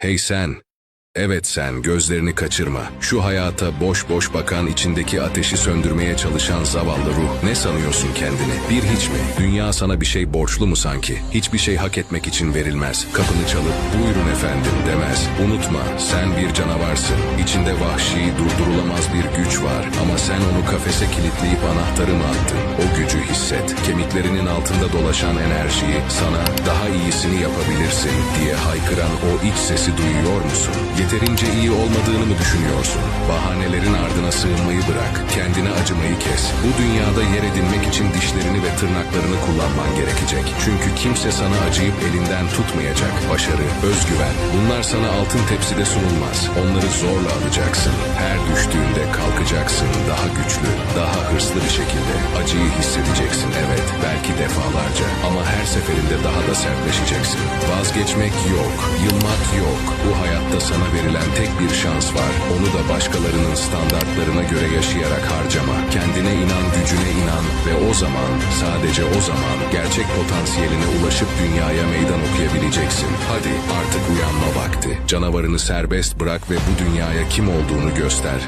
Hey sen! Evet sen, gözlerini kaçırma. Şu hayata boş boş bakan, içindeki ateşi söndürmeye çalışan zavallı ruh. Ne sanıyorsun kendini? Bir hiç mi? Dünya sana bir şey borçlu mu sanki? Hiçbir şey hak etmek için verilmez. Kapını çalıp, buyurun efendim demez. Unutma, sen bir canavarsın. İçinde vahşi, durdurulamaz bir güç var. Ama sen onu kafese kilitleyip anahtarı mı attın? O gücü hisset. Kemiklerinin altında dolaşan enerjiyi, sana daha iyisini yapabilirsin diye haykıran o iç sesi duyuyor musun? Yeterince iyi olmadığını mı düşünüyorsun? Bahanelerin ardına sığınmayı bırak. Kendine acımayı kes. Bu dünyada yer edinmek için dişlerini ve tırnaklarını kullanman gerekecek. Çünkü kimse sana acıyıp elinden tutmayacak. Başarı, özgüven, bunlar sana altın tepside sunulmaz. Onları zorla alacaksın. Her düştüğünde kalkacaksın daha güçlü, daha hırslı bir şekilde. Acıyı hissedeceksin evet, belki defalarca. Ama her seferinde daha da sertleşeceksin. Vazgeçmek yok, yılmak verilen tek bir şans var. Onu da başkalarının standartlarına göre yaşayarak harcama. Kendine inan, gücüne inan ve o zaman, sadece o zaman gerçek potansiyeline ulaşıp dünyaya meydan okuyabileceksin. Hadi artık uyanma vakti. Canavarını serbest bırak ve bu dünyaya kim olduğunu göster.